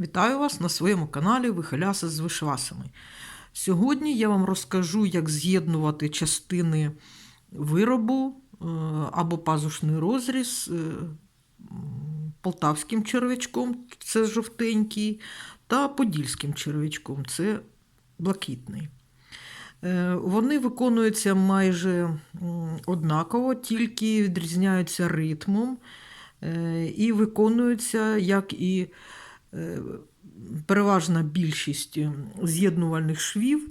Вітаю вас на своєму каналі Вихиляса з вишвасами. Сьогодні я вам розкажу, як з'єднувати частини виробу е, або пазушний розріз е, полтавським черв'ячком, це жовтенький, та подільським черв'ячком, це блакитний. Е, Вони виконуються майже однаково, тільки відрізняються ритмом і виконуються, як і переважна більшість е, з'єднувальних швів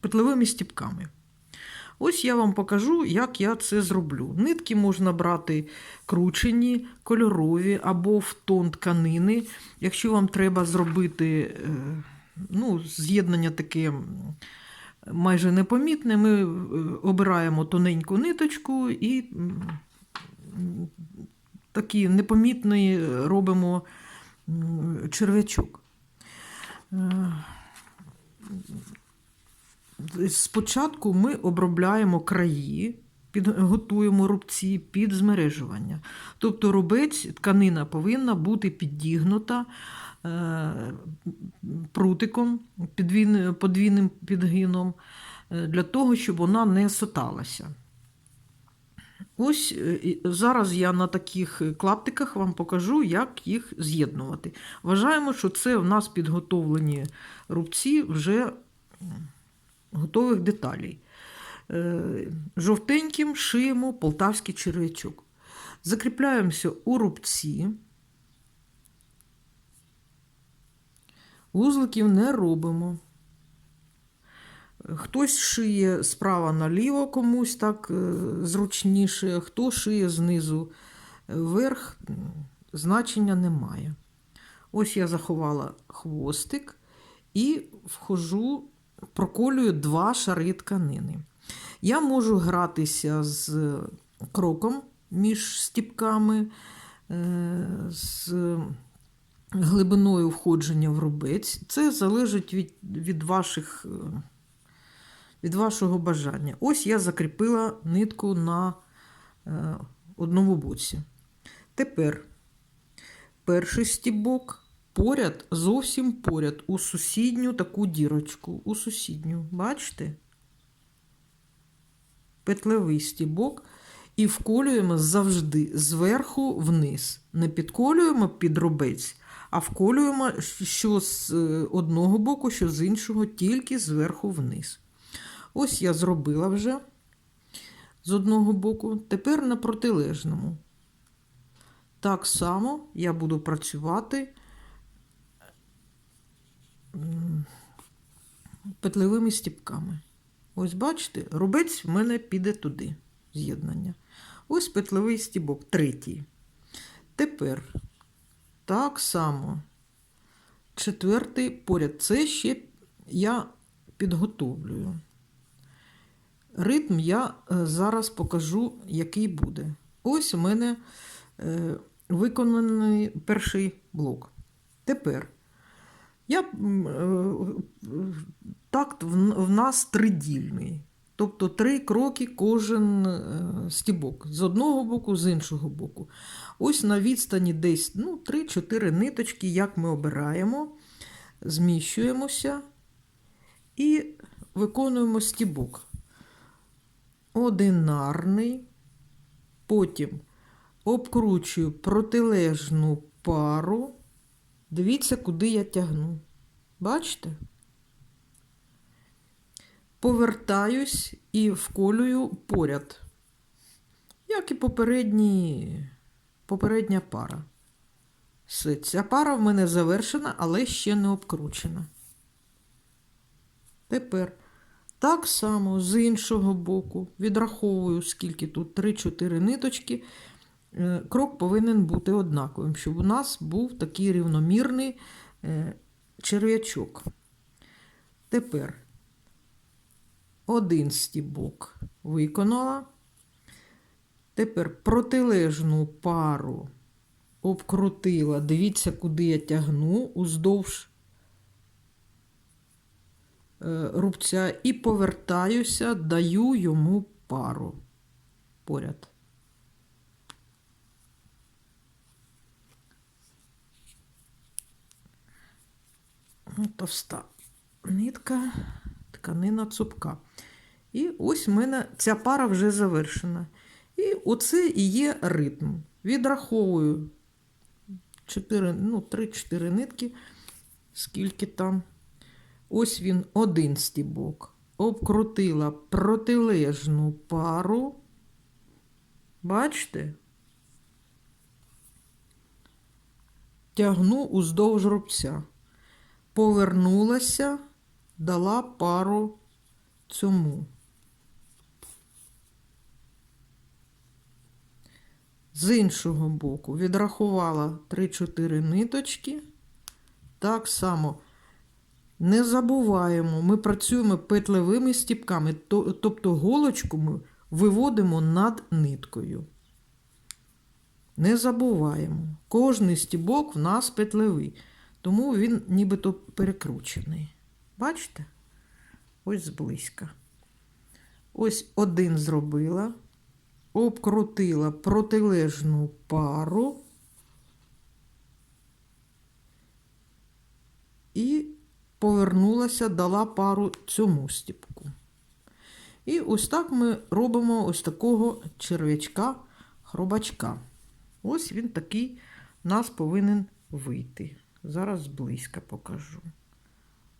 петлевими стіпками. Ось я вам покажу, як я це зроблю. Нитки можна брати кручені, кольорові або в тон тканини. Якщо вам треба зробити е, ну, з'єднання таке майже непомітне, ми е, обираємо тоненьку ниточку і такий непомітний робимо черв'ячок. Е, Спочатку ми обробляємо краї, підготуємо рубці під змережування. Тобто рубець, тканина повинна бути підігнута е, прутиком, подвійним підгином, е, для того, щоб вона не соталася. Ось е, зараз я на таких клаптиках вам покажу, як їх з'єднувати. Вважаємо, що це в нас підготовлені рубці вже готових деталей. Е, Жовтеньким шиємо полтавський черв'ячок. Закріпляємося у рубці. Вузликів не робимо. Хтось шиє справа наліво комусь так е, зручніше, хто шиє знизу вверх, значення немає. Ось я заховала хвостик і вхожу, проколюю два шари тканини. Я можу гратися з кроком між стіпками, е, з глибиною входження в рубець. Це залежить від, від ваших. Від вашого бажання. Ось я закріпила нитку на е, одному боці. Тепер перший стібок поряд, зовсім поряд, у сусідню таку дірочку. У сусідню, бачите? Петлевий стібок. І вколюємо завжди зверху вниз. Не підколюємо під рубець, а вколюємо що з е, одного боку, що з іншого, тільки зверху вниз. Ось я зробила вже з одного боку, тепер на протилежному. Так само я буду працювати петлевими стіпками. Ось бачите, рубець в мене піде туди, з'єднання. Ось петлевий стібок, третій. Тепер так само четвертий поряд. Це ще я підготовлюю. Ритм я е, зараз покажу, який буде. Ось у мене е, виконаний перший блок. Тепер я, е, такт в, нас тридільний. Тобто три кроки кожен стібок. З одного боку, з іншого боку. Ось на відстані десь ну, 3-4 ниточки, як ми обираємо, зміщуємося і виконуємо стібок одинарний, потім обкручую протилежну пару. Дивіться, куди я тягну. Бачите? Повертаюсь і вколюю поряд, як і попередні, попередня пара. Все, ця пара в мене завершена, але ще не обкручена. Тепер так само з іншого боку відраховую, скільки тут 3-4 ниточки. Е, Крок повинен бути однаковим, щоб у нас був такий рівномірний е, черв'ячок. Тепер один стібок виконала. Тепер протилежну пару обкрутила. Дивіться, куди я тягну уздовж рубця і повертаюся, даю йому пару поряд. товста нитка, тканина цупка. І ось в мене ця пара вже завершена. І оце і є ритм. Відраховую 4, ну, 3-4 нитки, скільки там. Ось він один стібок. Обкрутила протилежну пару. Бачите? Тягну уздовж рубця. Повернулася, дала пару цьому. З іншого боку відрахувала 3-4 ниточки. Так само не забуваємо, ми працюємо петлевими стіпками, тобто голочку ми виводимо над ниткою. Не забуваємо. Кожний стібок в нас петлевий, тому він нібито перекручений. Бачите? Ось зблизька. Ось один зробила, обкрутила протилежну пару і повернулася, дала пару цьому стіпку. І ось так ми робимо ось такого черв'ячка, хробачка. Ось він такий нас повинен вийти. Зараз зблизька покажу.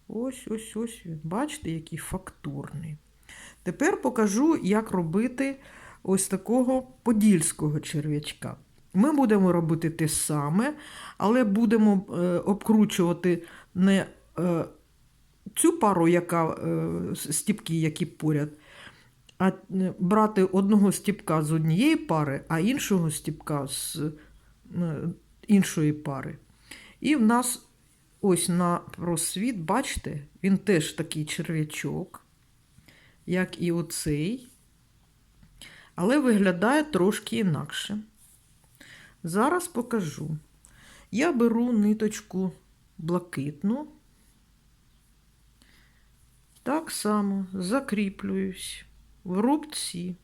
Ось, ось, ось він. Бачите, який фактурний. Тепер покажу, як робити ось такого подільського черв'ячка. Ми будемо робити те саме, але будемо е, обкручувати не цю пару, яка е, стіпки, які поряд, а е, брати одного стіпка з однієї пари, а іншого стіпка з е, іншої пари. І в нас ось на просвіт, бачите, він теж такий черв'ячок, як і оцей, але виглядає трошки інакше. Зараз покажу. Я беру ниточку блакитну, так само закріплююсь в рубці.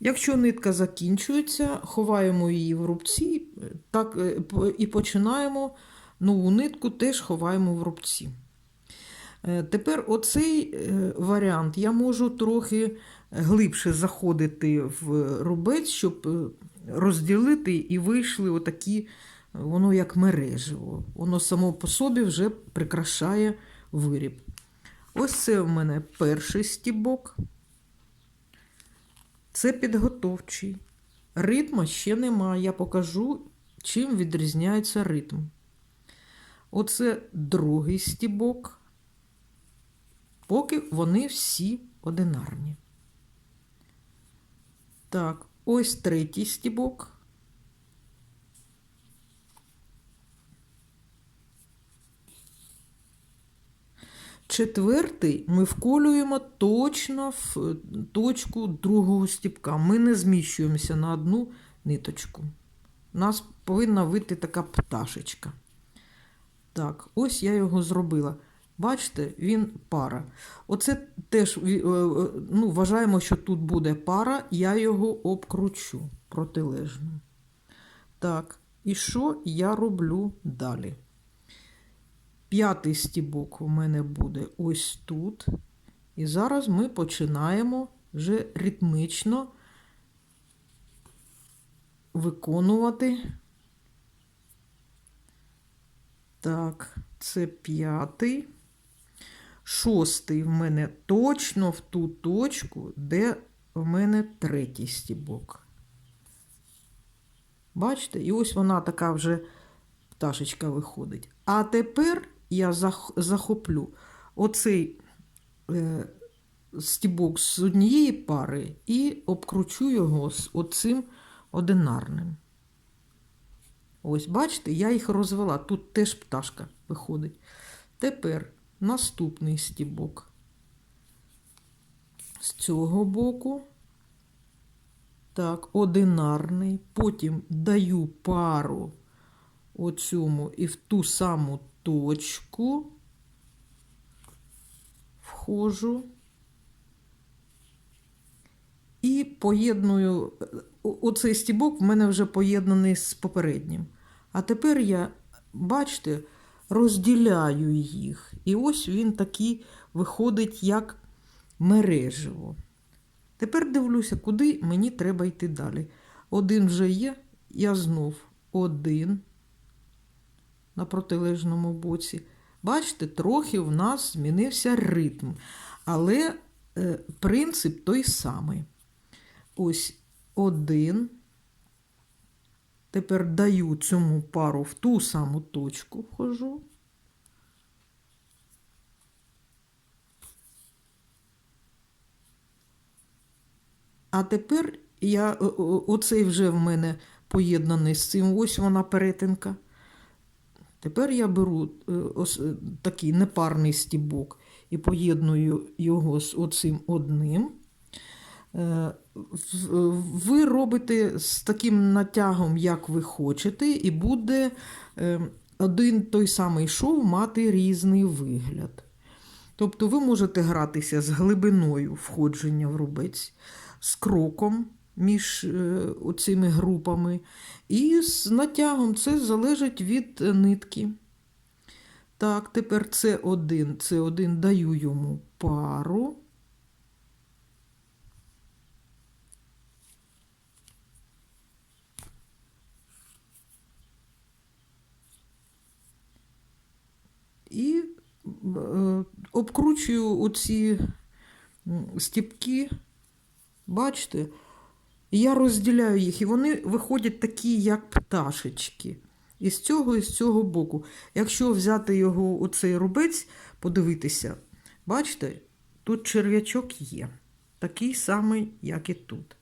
Якщо нитка закінчується, ховаємо її в рубці так, е, і починаємо нову нитку, теж ховаємо в рубці. Е, Тепер оцей е, варіант я можу трохи глибше заходити в рубець, щоб розділити і вийшли отакі, воно як мережево. Воно само по собі вже прикрашає виріб. Ось це в мене перший стібок. Це підготовчий. Ритма ще немає. Я покажу, чим відрізняється ритм. Оце другий стібок. Поки вони всі одинарні. Так, ось третій стібок. Четвертий ми вколюємо точно в е, точку другого стібка. Ми не зміщуємося на одну ниточку. У нас повинна вийти така пташечка. Так, ось я його зробила. Бачите, він пара. Оце теж е, е, ну, вважаємо, що тут буде пара, я його обкручу протилежно. Так, і що я роблю далі? П'ятий стібок у мене буде ось тут. І зараз ми починаємо вже ритмічно виконувати. Так, це п'ятий. Шостий в мене точно в ту точку, де в мене третій стібок. Бачите? І ось вона така вже пташечка виходить. А тепер я захоплю оцей е, стібок з однієї пари і обкручу його з оцим одинарним. Ось, бачите, я їх розвела. Тут теж пташка виходить. Тепер наступний стібок. З цього боку. Так, одинарний. Потім даю пару оцьому і в ту саму точку входжу. і поєдную оцей стібок в мене вже поєднаний з попереднім. А тепер я, бачите, розділяю їх. І ось він такий виходить як мережево. Тепер дивлюся, куди мені треба йти далі. Один вже є, я знов один на протилежному боці. Бачите, трохи в нас змінився ритм, але е, принцип той самий. Ось один. Тепер даю цьому пару в ту саму точку вхожу. А тепер я, оцей вже в мене поєднаний з цим, ось вона перетинка. Тепер я беру е, ос- е, такий непарний стібок і поєдную його з оцим одним. Е, Ви робите з таким натягом, як ви хочете, і буде один той самий шов мати різний вигляд. Тобто ви можете гратися з глибиною входження в рубець, з кроком між е, оцими групами, і з натягом це залежить від нитки. Так, тепер це один, це один даю йому пару. І е, обкручую оці стіпки, бачите, і я розділяю їх, і вони виходять такі, як пташечки. І з цього, і з цього боку. Якщо взяти його, оцей рубець, подивитися, бачите, тут черв'ячок є, такий самий, як і тут.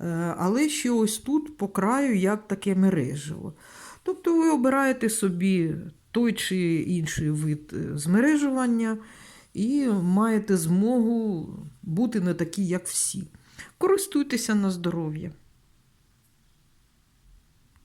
Е, Але ще ось тут по краю як таке мережево. Тобто ви обираєте собі той чи інший вид е, змережування і маєте змогу бути не такі, як всі. Користуйтеся на здоров'я.